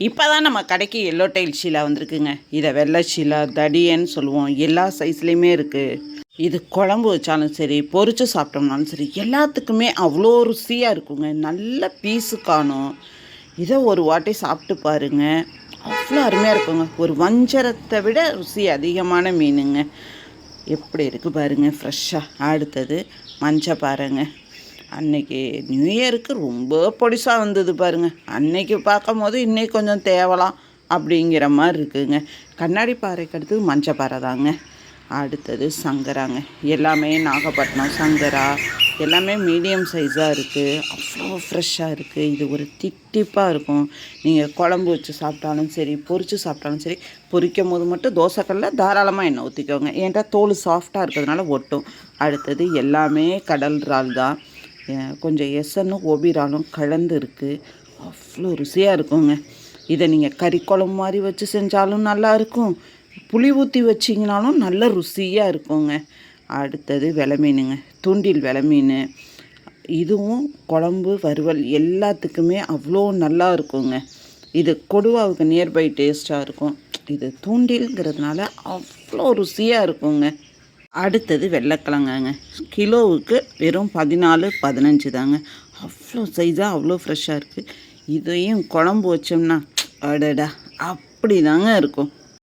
இப்போ தான் நம்ம கடைக்கு எல்லோ டைல் ஷீலா வந்திருக்குங்க. இதை வெள்ளை ஷீலா தடியன்னு சொல்லுவோம். எல்லா சைஸ்லேயுமே இருக்குது இது குழம்பு வச்சாலும் சரி பொறிச்சு சாப்பிட்டோம்னாலும் சரி எல்லாத்துக்குமே அவ்வளோ ருசியாக இருக்குங்க. நல்ல பீஸு காணும். இதை ஒரு வாட்டி சாப்பிட்டு பாருங்க. அவ்வளோ அருமையாக இருக்குங்க. ஒரு வஞ்சரத்தை விட ருசி அதிகமான மீனுங்க. எப்படி இருக்குது பாருங்க ஃப்ரெஷ்ஷாக அடுத்தது மஞ்சள் பாருங்க அன்னைக்கு நியூ இயருக்கு ரொம்ப பொடிசாக வந்தது பாருங்கள் அன்னைக்கு பார்க்கும் போது இன்னைக்கு கொஞ்சம் தேவலாம் அப்படிங்கிற மாதிரி இருக்குங்க. கண்ணாடி பாறைக்கு அடுத்தது மஞ்சப்பாறை தாங்க. அடுத்தது சங்கராங்க. எல்லாமே நாகப்பட்டினம் சங்கரா. எல்லாமே மீடியம் சைஸாக இருக்குது அவ்வளோ ஃப்ரெஷ்ஷாக இருக்குது இது ஒரு திட்டிப்பாக இருக்கும். நீங்கள் குழம்பு வச்சு சாப்பிட்டாலும் சரி பொரித்து சாப்பிட்டாலும் சரி பொரிக்கும் போது மட்டும் தோசைக்கல்ல தாராளமாக எண்ணெய் ஊற்றிக்கோங்க ஏன்டா தோல் சாஃப்டாக இருக்கிறதுனால ஒட்டும். அடுத்தது எல்லாமே கடல் இறால் தான். கொஞ்சம் எசனும் ஒபிராலும் கலந்து இருக்குது அவ்வளோ ருசியாக இருக்குங்க. இதை நீங்கள் கறி குழம்பு மாதிரி வச்சு செஞ்சாலும் நல்லா இருக்கும். புளி ஊற்றி வச்சிங்கனாலும் நல்ல ருசியாக இருக்குங்க. அடுத்தது விலை மீனுங்க தூண்டில் விலை மீன் இதுவும் குழம்பு வறுவல் எல்லாத்துக்குமே அவ்வளோ நல்லா இருக்குங்க. இது கொடுவாவுக்கு நியர்பை டேஸ்ட்டாக இருக்கும். இது தூண்டில்ங்கிறதுனால அவ்வளோ ருசியாக இருக்குங்க. அடுத்தது வெள்ளைக்கிழங்காங்க. கிலோவுக்கு வெறும் பதினாலு பதினஞ்சு தாங்க. அவ்வளோ சைஸாக அவ்வளோ ஃப்ரெஷ்ஷாக இருக்குது இதையும் குழம்பு வச்சோம்னா அடடா அப்படி தாங்க இருக்கும்.